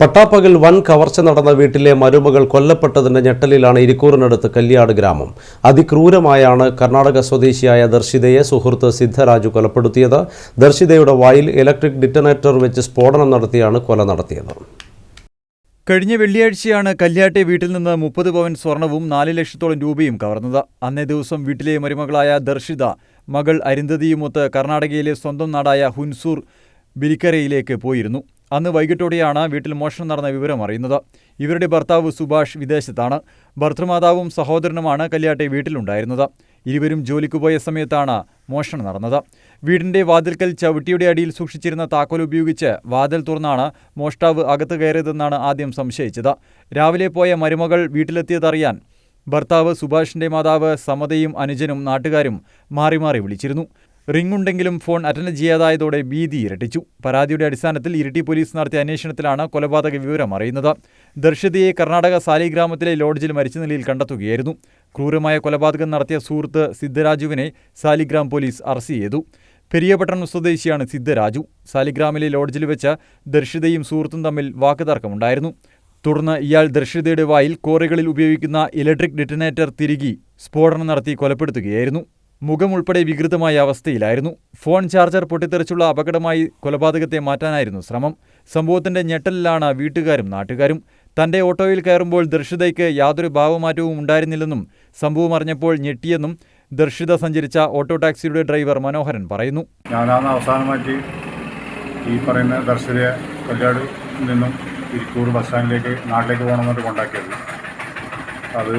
പട്ടാപ്പകൽ വൻ കവർച്ച നടന്ന വീട്ടിലെ മരുമകൾ കൊല്ലപ്പെട്ടതിന്റെ ഞെട്ടലിലാണ് ഇരിക്കൂറിനടുത്ത് കല്യാട് ഗ്രാമം. അതിക്രൂരമായാണ് കർണാടക സ്വദേശിയായ ദർശിതയെ സുഹൃത്ത് സിദ്ധരാജു കൊലപ്പെടുത്തിയത്. ദർശിതയുടെ വായിൽ ഇലക്ട്രിക് ഡിറ്റനേറ്റർ വെച്ച് സ്ഫോടനം നടത്തിയാണ് കൊല നടത്തിയത്. കഴിഞ്ഞ വെള്ളിയാഴ്ചയാണ് കല്യാട്ടെ വീട്ടിൽ നിന്ന് മുപ്പത് പവൻ സ്വർണവും നാല് ലക്ഷത്തോളം രൂപയും കവർന്നത്. അന്നേ ദിവസം വീട്ടിലെ മരുമകളായ ദർശിത മകൾ അരുന്ധതിയുമൊത്ത് കർണാടകയിലെ സ്വന്തം നാടായ ഹുൻസൂർ ബിരിക്കരയിലേക്ക് പോയിരുന്നു. അന്ന് വൈകിട്ടോടെയാണ് വീട്ടിൽ മോഷണം നടന്ന വിവരം അറിയുന്നത്. ഇവരുടെ ഭർത്താവ് സുഭാഷ് വിദേശത്താണ്. ഭർത്തൃമാതാവും സഹോദരനുമാണ് കല്യാട്ടെ വീട്ടിലുണ്ടായിരുന്നത്. ഇരുവരും ജോലിക്ക് പോയ സമയത്താണ് മോഷണം നടന്നത്. വീടിന്റെ വാതിൽക്കൽ ചവിട്ടിയുടെ അടിയിൽ സൂക്ഷിച്ചിരുന്ന താക്കോൽ ഉപയോഗിച്ച് വാതിൽ തുറന്നാണ് മോഷ്ടാവ് അകത്ത് കയറിയതെന്നാണ് ആദ്യം സംശയിച്ചത്. രാവിലെ പോയ മരുമകൾ വീട്ടിലെത്തിയതറിയാൻ ഭർത്താവ് സുഭാഷിന്റെ മാതാവ് സമതയും അനുജനും നാട്ടുകാരും മാറി മാറി വിളിച്ചിരുന്നു. റിംഗ് ഉണ്ടെങ്കിലും ഫോൺ അറ്റൻഡ് ചെയ്യാതായതോടെ ഭീതി ഇരട്ടിച്ചു. പരാതിയുടെ അടിസ്ഥാനത്തിൽ ഇരിട്ടി പോലീസ് നടത്തിയ അന്വേഷണത്തിലാണ് കൊലപാതക വിവരം അറിയുന്നത്. ദർശിതയെ കർണാടക സാലിഗ്രാമത്തിലെ ലോഡ്ജിൽ മരിച്ച നിലയിൽ കണ്ടെത്തുകയായിരുന്നു. ക്രൂരമായ കൊലപാതകം നടത്തിയ സുഹൃത്ത് സിദ്ധരാജുവിനെ സാലിഗ്രാം പോലീസ് അറസ്റ്റ് ചെയ്തു. പെരിയപട്ടണം സ്വദേശിയാണ് സിദ്ധരാജു. സാലിഗ്രാമിലെ ലോഡ്ജിൽ വെച്ച് ദർശിതയും സുഹൃത്തും തമ്മിൽ വാക്കുതർക്കമുണ്ടായിരുന്നു. തുടർന്ന് ഇയാൾ ദർശിതയുടെ വായിൽ കോറികളിൽ ഉപയോഗിക്കുന്ന ഇലക്ട്രിക് ഡിറ്റനേറ്റർ തിരികി സ്ഫോടനം നടത്തി കൊലപ്പെടുത്തുകയായിരുന്നു. മുഖമുൾപ്പെടെ വികൃതമായ അവസ്ഥയിലായിരുന്നു. ഫോൺ ചാർജർ പൊട്ടിത്തെറിച്ചുള്ള അപകടമായി കൊലപാതകത്തെ മാറ്റാനായിരുന്നു ശ്രമം. സംഭവത്തിന്റെ ഞെട്ടലിലാണ് വീട്ടുകാരും നാട്ടുകാരും. തന്റെ ഓട്ടോയിൽ കയറുമ്പോൾ ദർശിതയ്ക്ക് യാതൊരു ഭാവമാറ്റവും ഉണ്ടായിരുന്നില്ലെന്നും സംഭവം അറിഞ്ഞപ്പോൾ ഞെട്ടിയെന്നും ദർശിത സഞ്ചരിച്ച ഓട്ടോ ടാക്സിയുടെ ഡ്രൈവർ മനോഹരൻ പറയുന്നു. ഞാനാണ് അവസാനമായിട്ട് ഈ പറയുന്ന ദർശിതയെ കൊല്ലാട് നിന്നും ഇരിക്കൂർ ബസ് സ്റ്റാൻഡിലേക്ക് നാട്ടിലേക്ക് പോകണമെന്നിട്ട് കൊണ്ടാക്കിയത്. അത്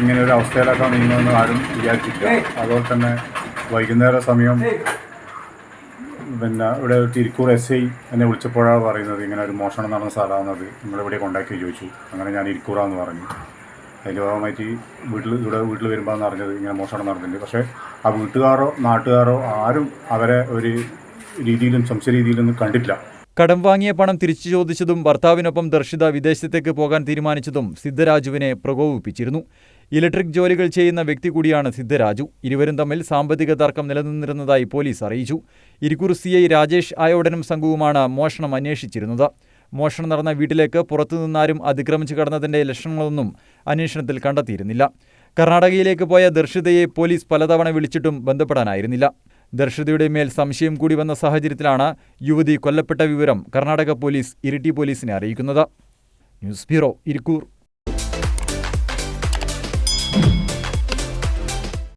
ഇങ്ങനെ ഒരു അവസ്ഥയിലൊക്കെ നീങ്ങുമെന്ന് ആരും വിചാരിച്ചില്ല അതുപോലെ തന്നെ വൈകുന്നേര സമയം പിന്നെ ഇവിടെ ഒരു തിരുക്കൂർ എസ് ഐ എന്നെ വിളിച്ചപ്പോഴാണ് പറയുന്നത് ഇങ്ങനെ ഒരു മോഷണം നടന്ന സ്ഥലമാണെന്നത് നിങ്ങളിവിടെ കൊണ്ടാക്കി ചോദിച്ചു. അങ്ങനെ ഞാൻ ഇരിക്കൂറാന്ന് പറഞ്ഞു. അതിന്റെ ഭാഗമായിട്ട് വീട്ടിൽ ഇവിടെ വീട്ടിൽ വരുമ്പോഴാണ് അറിഞ്ഞത് ഇങ്ങനെ മോഷണം നടന്നിട്ടുണ്ട്. പക്ഷേ ആ വീട്ടുകാരോ നാട്ടുകാരോ ആരും അവരെ ഒരു രീതിയിലും സംശയ രീതിയിലൊന്നും കണ്ടിട്ടില്ല. കടം വാങ്ങിയ പണം തിരിച്ചു ചോദിച്ചതും ഭർത്താവിനൊപ്പം ദർശിത വിദേശത്തേക്ക് പോകാൻ തീരുമാനിച്ചതും സിദ്ധരാജുവിനെ പ്രകോപിപ്പിച്ചിരുന്നു. ഇലക്ട്രിക് ജോലികൾ ചെയ്യുന്ന വ്യക്തി കൂടിയാണ് സിദ്ധരാജു. ഇരുവരും തമ്മിൽ സാമ്പത്തിക തർക്കം നിലനിന്നിരുന്നതായി പോലീസ് അറിയിച്ചു. ഇരിക്കൂർ സി ഐ രാജേഷ് ആയോടനും സംഘവുമാണ് മോഷണം അന്വേഷിച്ചിരുന്നത്. മോഷണം നടന്ന വീട്ടിലേക്ക് പുറത്തുനിന്നാരും അതിക്രമിച്ചു കടന്നതിന്റെ ലക്ഷണങ്ങളൊന്നും അന്വേഷണത്തിൽ കണ്ടെത്തിയിരുന്നില്ല. കർണാടകയിലേക്ക് പോയ ദർശിതയെ പോലീസ് പലതവണ വിളിച്ചിട്ടും ബന്ധപ്പെടാനായിരുന്നില്ല. ദർശിതയുടെ മേൽ സംശയം കൂടി വന്ന സാഹചര്യത്തിലാണ് യുവതി കൊല്ലപ്പെട്ട വിവരം കർണാടക പോലീസ് ഇരിട്ടി പോലീസിനെ അറിയിക്കുന്നത്. News bureau Irikkur.